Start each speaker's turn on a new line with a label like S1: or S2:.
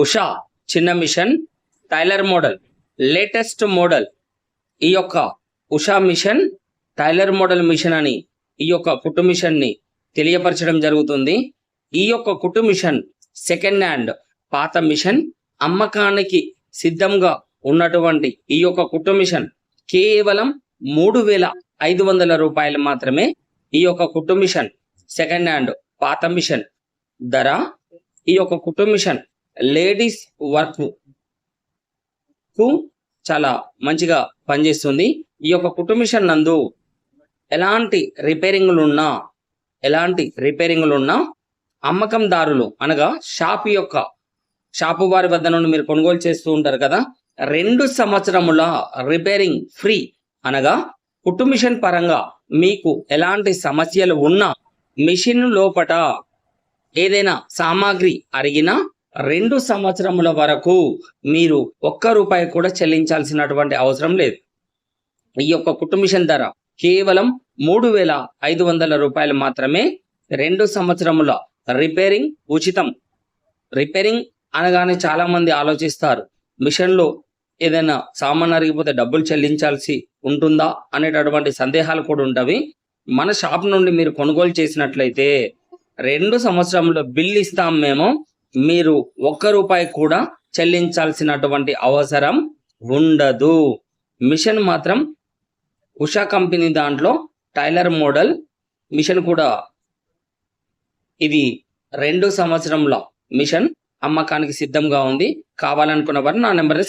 S1: ఉషా చిన్న machine tailor model latest model. ఈ యొక్క Usha machine tailor model machine అని ఈ యొక్క కుట్టు మిషన్ని తెలియపరచడం జరుగుతుంది. ఈ యొక్క కుట్టు మిషన్ సెకండ్ హ్యాండ్ పాత మిషన్ అమ్మకానికి సిద్ధంగా ఉన్నటువంటి ఈ యొక్క కుట్టు మిషన్ కేవలం మూడు వేల ఐదు వందల రూపాయలు మాత్రమే ఈ యొక్క కుట్టు మిషన్ సెకండ్ హ్యాండ్ పాత మిషన్ ధర. ఈ యొక్క కుట్టు మిషన్ లేడీస్ వర్క్కు చాలా మంచిగా పనిచేస్తుంది. ఈ యొక్క కుటుంబిషన్ నందు ఎలాంటి రిపేరింగ్లు ఉన్నా ఎలాంటి రిపేరింగ్లు ఉన్నా అమ్మకందారులు అనగా షాప్ యొక్క షాపు వారి వద్ద నుండి మీరు కొనుగోలు చేస్తూ ఉంటారు కదా రెండు సంవత్సరముల రిపేరింగ్ ఫ్రీ అనగా కుటుంబిషన్ పరంగా మీకు ఎలాంటి సమస్యలు ఉన్నా మిషన్ లోపట ఏదైనా సామాగ్రి అరిగినా రెండు సంవత్సరముల వరకు మీరు ఒక్క రూపాయి కూడా చెల్లించాల్సినటువంటి అవసరం లేదు. ఈ యొక్క కుటుంబిషన్ మిషన్ ధర కేవలం మూడు వేల ఐదు వందల రూపాయలు మాత్రమే రెండు సంవత్సరముల రిపేరింగ్ ఉచితం. రిపేరింగ్ అనగానే చాలా మంది ఆలోచిస్తారు మిషన్లో ఏదైనా సామాన్ అరిగిపోతే డబ్బులు చెల్లించాల్సి ఉంటుందా అనేటటువంటి సందేహాలు కూడా ఉంటవి మన షాప్ నుండి మీరు కొనుగోలు చేసినట్లయితే రెండు సంవత్సరంలో బిల్ ఇస్తాం మేము మీరు ఒక్క రూపాయి కూడా చెల్లించాల్సినటువంటి అవసరం ఉండదు. మిషన్ మాత్రం ఉషా కంపెనీ దాంట్లో టైలర్ మోడల్ మిషన్ కూడా ఇది రెండు సంవత్సరంలో మిషన్ అమ్మకానికి సిద్ధంగా ఉంది. కావాలనుకున్న వారు నా నెంబర్ని